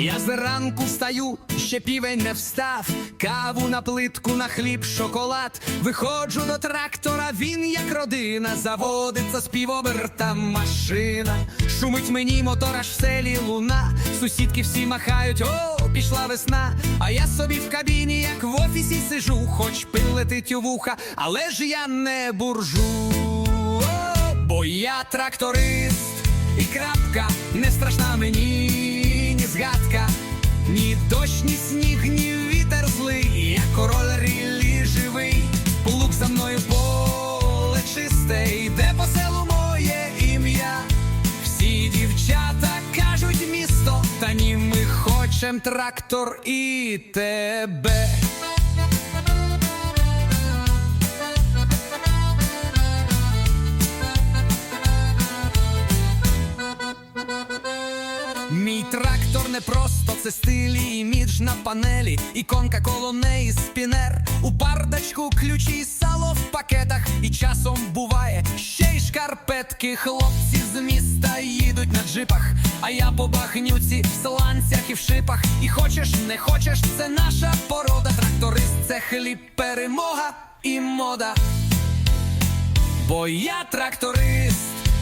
Я зранку встаю, ще півень не встав, каву на плитку, на хліб, шоколад. Виходжу до трактора, він як родина, заводиться співоберта машина. Шумить мені мотор аж в селі луна. Сусідки всі махають, о, пішла весна. А я собі в кабіні, як в офісі сижу, хоч пил летить у вуха, але ж я не буржу. Бо я тракторист, і крапка не страшна мені, ні дощ, ні сніг, ні вітер злий. Я король рілі живий, плуг за мною поле чисте, йде по селу моє ім'я. Всі дівчата кажуть місто, та ні, ми хочем трактор і тебе. Мій трактор не просто це стилі, імідж на панелі, іконка коло неї спінер. У бардачку ключі сало в пакетах, і часом буває ще й шкарпетки. Хлопці з міста їдуть на джипах, а я по багнюці в сланцях і в шипах. І хочеш, не хочеш, це наша порода. Тракторист це хліб, перемога і мода. Бо я тракторист.